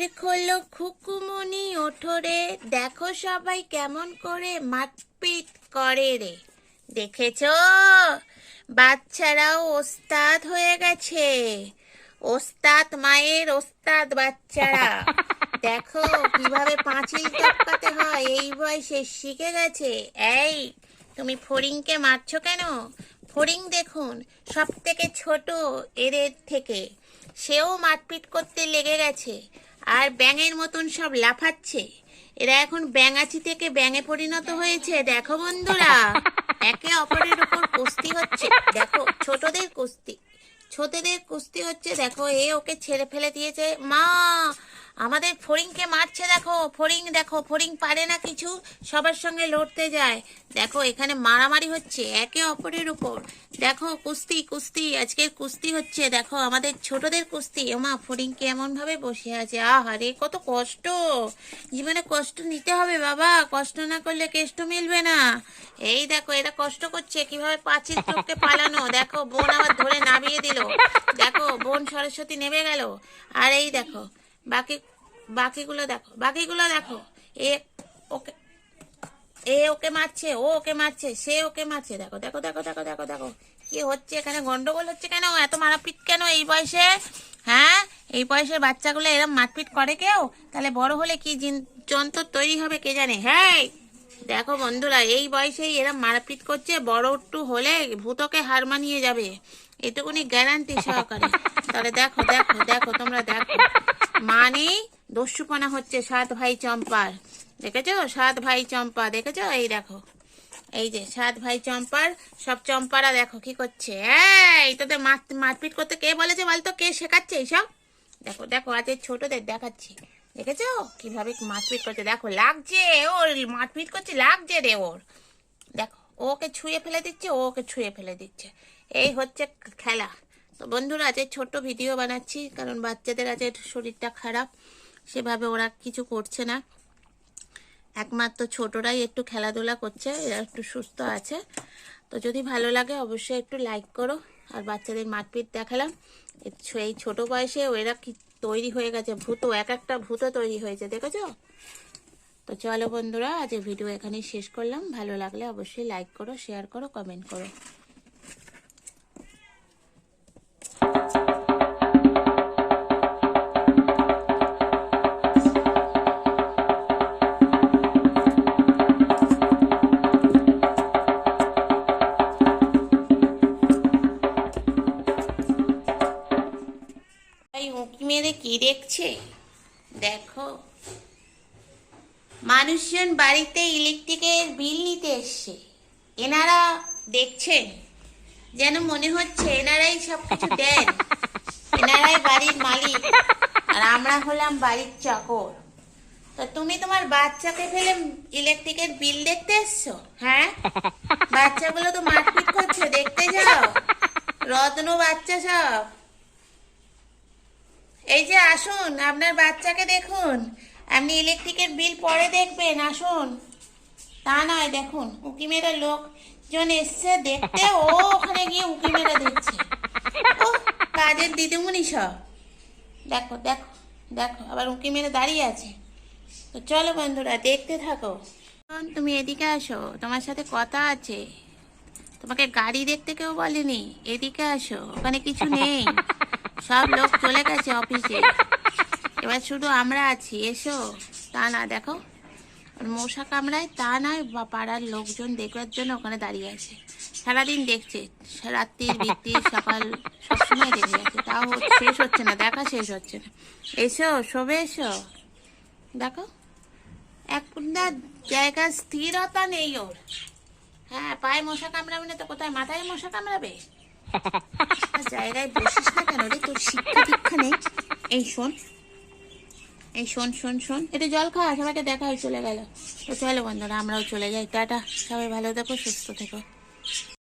ওর খোলো খুকুমনি ওঠরে। দেখো সবাই কেমন করে মারপিট করে রে। দেখেছ? বাচ্চারাও ওস্তাদ হয়ে গেছে। ওস্তাদ মায়ের ওস্তাদ বাচ্চারা। দেখো কীভাবে পাঁচিল টপকাতে হয় এই বয়সে শিখে গেছে। এই তুমি ফড়িংকে মারছো কেন? ফড়িং দেখুন সব থেকে ছোট এদের থেকে। সেও মারপিট করতে লেগে গেছে। আর ব্যাঙের মতন সব লাফাচ্ছে। এরা এখন ব্যাঙাচি থেকে ব্যাঙে পরিণত হয়েছে, দেখো বন্ধুরা। একে অপরের উপর কুস্তি হচ্ছে, দেখো, ছোটদের কুস্তি। ছোটদের কুস্তি হচ্ছে, দেখো, এ ওকে ছেড়ে ফেলে দিয়েছে। মা আমাদের ফড়িংকে মারছে দেখো, ফড়িং দেখো, ফড়িং পারে না কিছু, সবার সঙ্গে লড়তে যায়। দেখো, এখানে মারামারি হচ্ছে, একে অপরের উপর। দেখো, কুস্তি কুস্তি, আজকের কুস্তি হচ্ছে, দেখো, আমাদের ছোটদের কুস্তি। ওমা এমন ভাবে বসে আছে? আহারে কত কষ্ট। জীবনে কষ্ট নিতে হবে বাবা, কষ্ট না করলে কেষ্ট মিলবে না। এই দেখো, এরা কষ্ট করছে, কীভাবে পাঁচিল চোখকে পালানো? দেখো, বোন আবার ধরে নামিয়ে দিল। দেখো, বোন সরস্বতী নেমে গেল। আর এই দেখো বাকি, বাকিগুলো দেখো বাকিগুলো দেখো। এ ওকে এ ওকে মারছে, ও ওকে মারছে, সে ওকে মারছে। দেখো দেখো দেখো দেখো দেখো দেখো। কি হচ্ছে এখানে? গন্ডগোল হচ্ছে কেন? এত মারাপিট কেন এই বয়সে? হ্যাঁ? এই বয়সের বাচ্চাগুলো এরম মারপিট করে কেউ? তাহলে বড় হলে কি যন্ত্র তৈরি হবে কে জানে? হ্যাঁ দেখো বন্ধুরা, এই বয়সেই এরা মারপিট করছে, বড় একটু হলে ভূতকে হার মানিয়ে যাবে। এটুকুনি গ্যারান্টি সহকারে। তাহলে দেখো দেখো দেখো, তোমরা দেখো। মানে দস্যুপনা হচ্ছে সাত ভাই চম্পার। দেখেছ? সাত ভাই চম্পা, দেখেছ? এই দেখো। এই যে, সাত ভাই চম্পার, সব চম্পারা দেখো কি করছে। এই, তোদের মারপিট করতে কে বলেছে বলতো? কে শেখাচ্ছে এইসব? দেখো দেখো, আজ ছোটদের দেখাচ্ছি। দেখেছ? কীভাবে মারপিট করছে। দেখো, লাগছে ওর, মারপিট করছে, লাগছে রে ওর। দেখো, ওকে ছুঁয়ে ফেলে দিচ্ছে, ওকে ছুঁয়ে ফেলে দিচ্ছে। এই হচ্ছে খেলা। তো বন্ধুরা, আজ এই ছোট্ট ভিডিও বানাচ্ছি, কারণ বাচ্চাদের আজ শরীরটা খারাপ, সেভাবে ওরা কিছু করছে না। একমাত্র ছোটরাই একটু খেলাধুলা করছে, এরা একটু সুস্থ আছে। তো যদি ভালো লাগে, অবশ্যই একটু লাইক করো। আর বাচ্চাদের মারপিট দেখালাম। এই ছোট বয়সে এরা কি তৈরি হয়ে গেছে, ভূত। এক একটা ভূত তৈরি হয়েছে, দেখেছ? তো চলো বন্ধুরা, আজ ভিডিও এখানেই শেষ করলাম। ভালো লাগলে অবশ্যই লাইক করো শেয়ার করো কমেন্ট করো। মেরে কি দেখছে? দেখো। মানুষজন বাড়িতে ইলেকট্রিকের বিল নিতে এসছে। এনারা দেখছেন? যেন মনে হচ্ছে এনারাই সব কিছু দেন। এনারাই বাড়ির মালিক। আর আমরা হলাম বাড়ির চাকর। তো তুমি তোমার বাচ্চাকে ফেলে ইলেকট্রিকের বিল দেখতে এসছো? হ্যাঁ? বাচ্চাগুলো তো মারপিট করছে, দেখতে যাও। রত্ন বাচ্চা সব। এই যে আসুন, আপনার বাচ্চাকে দেখুন। আপনি ইলেকট্রিকের বিল পরে দেখবেন, আসুন। তা নয়, দেখুন, উকি মেরে লোকজন এসছে, দেখতে ও ওখানে গিয়ে উকি দিচ্ছে। ও কাজের দিদিমণি সব। দেখো দেখো দেখো, আবার উকি দাঁড়িয়ে আছে। তো চলো বন্ধুরা, দেখতে থাকো। তুমি এদিকে আসো, তোমার সাথে কথা আছে। তোমাকে গাড়ি দেখতে কেউ বলেনি, এদিকে আসো, ওখানে কিছু নেই। সব লোক চলে গেছে অফিসে। এবার শুধু আমরা আছি, এসো। তা না, দেখো মশা কামড়ায়, তা নয়, বা পাড়ার লোকজন দেখবার জন্য ওখানে দাঁড়িয়ে আছে। সারাদিন দেখছে, রাত্রির বৃত্তির সকাল, সবসময় দেখে আছে তাও শেষ হচ্ছে না, দেখা শেষ হচ্ছে না। এসো শোবে এসো। দেখো এক পুন্ডা জায়গা স্থিরতা নেই ওর। হ্যাঁ পায়ে মশা কামড়াবে না তো কোথায়? মাথায় মশা কামড়াবে? জায়গায় বসিস না কেন রে? তোর শিক্ষা দীক্ষা নেই। এই শোন। এই শোন শোন শোন। এটা জল খাওয়া সবাইকে দেখা হয়ে চলে গেল। তো চলো বন্ধুরা, আমরাও চলে যাই। টাটা। সবাই ভালো থেকো, সুস্থ থেকো।